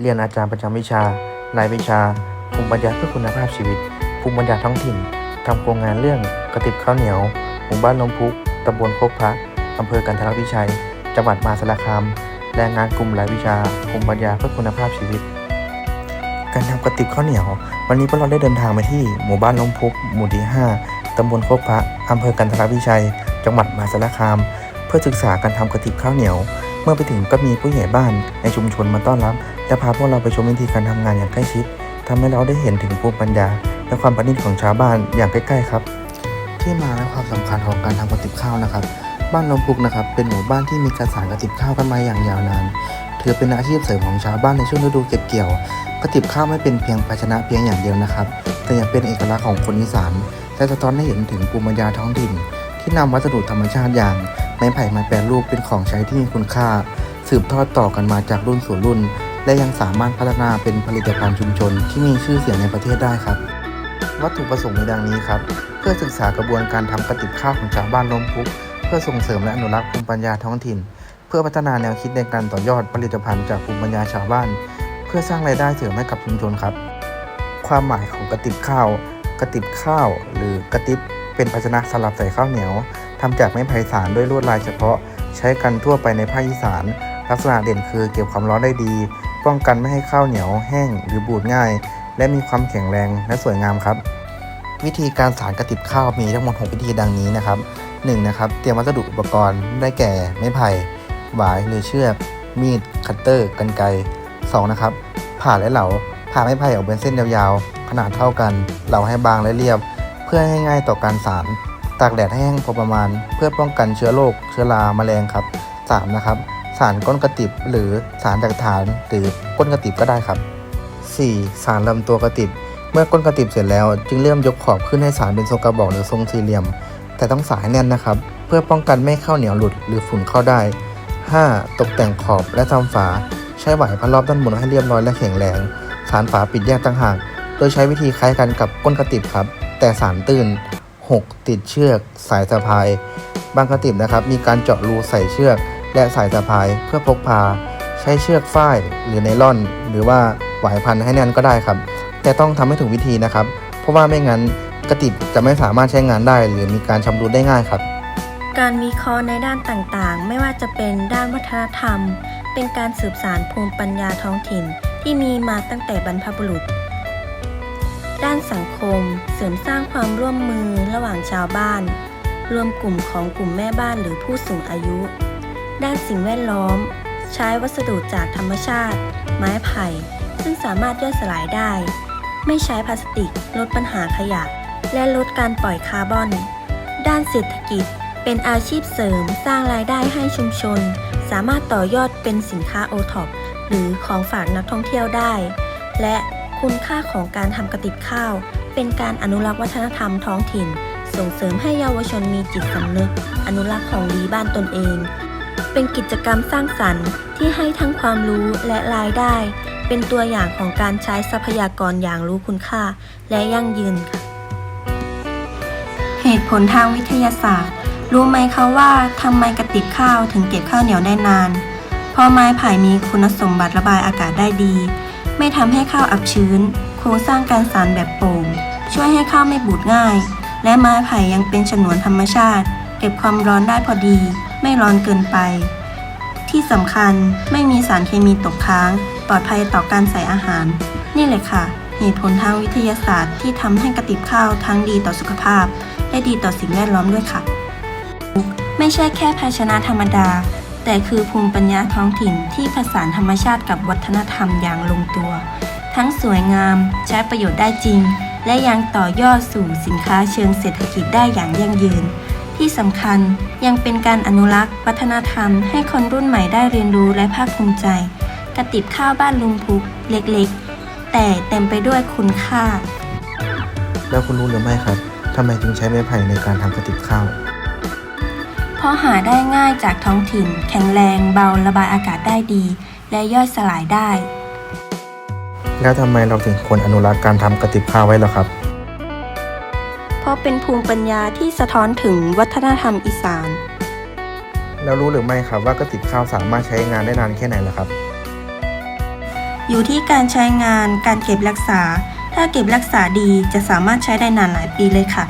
เรียนอาจารย์ประจำวิชารายวิชาภูมิปัญญาเพื่อคุณภาพชีวิตภูมิปัญญาท้องถิ่นทำโครงงานเรื่องกระติบข้าวเหนียวหมู่บ้านลมพุกตำบลโคกพระอำเภอกันทรวิชัย จังหวัดมหาสารคามแรงงานกลุ่มรายวิชาภูมิปัญญาเพื่อคุณภาพชีวิต การทำกระติบข้าวเหนียว วันนี้พวกเราได้เดินทางมาที่หมู่บ้านลมพุกหมู่ที่ 5ตำบลโคกพระอำเภอกันทรวิชัย จังหวัดมหาสารคาม เพื่อศึกษาการทำกระติบข้าวเหนียว เมื่อไปถึงก็มีผู้ใหญ่บ้านในชุมชนมาต้อนรับ และพาพวกเราไปชมวิธีการทำงานอย่างใกล้ชิดทำให้เราได้เห็นถึงภูมิปัญญา และความประณีตของชาวบ้านอย่างใกล้ๆครับ ที่มาและความสำคัญของการทำกระติบข้าวนะครับ บ้านลมพุกนะครับเป็นหมู่บ้านที่มีการสานกระติบข้าวกันมาอย่างยาวนานถือเป็นอาชีพเสริมของชาวบ้านในช่วงฤดูเก็บเกี่ยว กระติบข้าวไม่เป็นเพียงภาชนะเพียงอย่างเดียวนะครับ แต่ยังเป็นเอกลักษณ์ของคนอีสานและสะท้อนให้เห็นถึงภูมิปัญญาท้องถิ่น ที่นำวัสดุธรรมชาติอย่างไม้ไผ่มาแปรรูปเป็นของใช้ที่มีคุณค่า สืบทอดต่อกันมาจากรุ่นสู่รุ่น และยังสามารถพัฒนาเป็นผลิตภัณฑ์ชุมชน ที่มีชื่อเสียงในประเทศได้ครับ วัตถุประสงค์ในดังนี้ครับ เพื่อศึกษากระบวนการทำกระติบข้าวของชาวบ้านลมพุก เพื่อส่งเสริมและอนุรักษ์ภูมิปัญญาท้องถิ่น เพื่อพัฒนาแนวคิดในการต่อยอดผลิตภัณฑ์จากภูมิปัญญาชาวบ้าน เพื่อสร้างรายได้เสริมให้กับชุมชนครับ ความหมายของกระติบข้าว กระติบข้าว หรือกระติบเป็นภาชนะสำหรับใส่ข้าวเหนียวทำจากไม้ไผ่สารด้วยลวดลายเฉพาะ ใช้กันทั่วไปในภาคอีสานลักษณะเด่นคือเก็บความร้อนได้ดี ป้องกันไม่ให้ข้าวเหนียวแห้งหรือบูดง่าย และมีความแข็งแรงและสวยงามครับ วิธีการสารกระติบข้าวมีทั้งหมด 6 วิธีดังนี้นะครับ 1. นะครับเตรียมวัสดุอุปกรณ์ได้แก่ ไม้ไผ่หวายหรือเชือก มีด คัตเตอร์กันไกร 2. นะครับผ่าและเหลาผ่าไม้ไผ่ออกเป็นเส้นยาวๆ ขนาดเท่ากัน เหลาให้บางและเรียบ เพื่อให้ง่ายต่อการสารตากแดดให้แห้งพอประมาณ เพื่อป้องกันเชื้อโรคเชื้อราแมลงครับ 3. นะครับ สารก้นกระติบ หรือสารจากฐานหรือก้นกระติบก็ได้ครับ 4. สารลำตัวกระติบ เมื่อก้นกระติบเสร็จแล้ว จึงเริ่มยกขอบขึ้นให้สารเป็นทรงกระบอกหรือทรงสี่เหลี่ยม แต่ต้องสายแน่นนะครับ เพื่อป้องกันไม่ให้ข้าวเหนียวหลุดหรือฝุ่นเข้าได้ 5. ตกแต่งขอบและทำฝา ใช้ไหวพันรอบด้านบนให้เรียบร้อยและแข็งแรงสารฝาปิดแยกต่างหาก โดยใช้วิธีคล้ายกันกับก้นกระติบครับ แต่สารตื้น 6. ติดเชือก สายสะพาย บางกระติบนะครับ มีการเจาะรูใส่เชือก และสายสะพายเพื่อพกพา ใช้เชือกฝ้ายหรือไนล่อน หรือว่าหวายพันให้แน่นก็ได้ครับ แต่ต้องทำให้ถูกวิธีนะครับ เพราะว่าไม่งั้นกระติบจะไม่สามารถใช้งานได้ หรือมีการชำรุดได้ง่ายครับ การวิเคราะห์ในด้านต่างๆ ไม่ว่าจะเป็นด้านวัฒนธรรม เป็นการสืบสานภูมิปัญญาท้องถิ่น ที่มีมาตั้งแต่บรรพบุรุษ ด้านสังคม เสริมสร้างความร่วมมือระหว่างชาวบ้าน รวมกลุ่มของกลุ่มแม่บ้านหรือผู้สูงอายุ ด้านสิ่งแวดล้อม ใช้วัสดุจากธรรมชาติ ไม้ไผ่ ซึ่งสามารถย่อยสลายได้ ไม่ใช้พลาสติกลดปัญหาขยะ และลดการปล่อยคาร์บอน ด้านเศรษฐกิจเป็นอาชีพเสริมสร้างรายได้ให้ชุมชน สามารถต่อยอดเป็นสินค้าโอท็อปหรือของฝากนักท่องเที่ยวได้ และคุณค่าของการทำกระติบข้าว เป็นการอนุรักษ์วัฒนธรรมท้องถิ่น ส่งเสริมให้เยาวชนมีจิตสำนึก อนุรักษ์ของดีบ้านตนเอง เป็นกิจกรรมสร้างสรรค์ที่ให้ทั้งความรู้และรายได้ เป็นตัวอย่างของการใช้ทรัพยากรอย่างรู้คุณค่า และยั่งยืนค่ะ เหตุผลทางวิทยาศาสตร์ รู้ไหมคะว่าทำไมกระติบข้าวถึงเก็บข้าวเหนียวได้นาน เพราะไม้ไผ่มีคุณสมบัติระบายอากาศได้ดี ไม่ทำให้ข้าวอับชื้น โครงสร้างการสานแบบโป่ง ช่วยให้ข้าวไม่บูดง่าย และไม้ไผ่ยังเป็นฉนวนธรรมชาติ เก็บความร้อนได้พอดี ไม่ร้อนเกินไป ที่สำคัญไม่มีสารเคมีตกค้าง ปลอดภัยต่อการใส่อาหาร นี่เลยค่ะ เหตุผลทางวิทยาศาสตร์ที่ทำให้กระติบข้าวทั้งดีต่อสุขภาพ และดีต่อสิ่งแวดล้อมด้วยค่ะ ไม่ใช่แค่ภาชนะธรรมดา แต่คือภูมิปัญญาท้องถิ่นที่ผสานธรรมชาติกับวัฒนธรรมอย่างลงตัว ทั้งสวยงามใช้ประโยชน์ได้จริงและยังต่อยอดสู่สินค้าเชิงเศรษฐกิจได้อย่างยั่งยืน ที่สำคัญยังเป็นการอนุรักษ์ วัฒนธรรม ให้คนรุ่นใหม่ได้เรียนรู้และภาคภูมิใจ กระติบข้าวบ้านลุงพุกเล็กๆ แต่เต็มไปด้วยคุณค่า แล้วคุณรู้หรือไม่ครับทำไมจึงใช้ไม้ไผ่ในการทำกระติบข้าว เพราะหาได้ง่ายจากท้องถิ่น แข็งแรงเบาระบายอากาศได้ดี และย่อยสลายได้ แล้วทำไมเราถึงควรอนุรักษ์การทำกระติบข้าวไว้ล่ะครับเพ ราะเป็นภูมิปัญญาที่สะท้อนถึงวัฒนธรรมอีสาน แล้วรู้หรือไม่ครับว่ากระติบข้าวสามารถใช้งานได้นานแค่ไหนล่ะครับ อยู่ที่การใช้งานการเก็บรักษา ถ้าเก็บรักษาดีจะสามารถใช้ได้นานหลายปีเลยค่ะ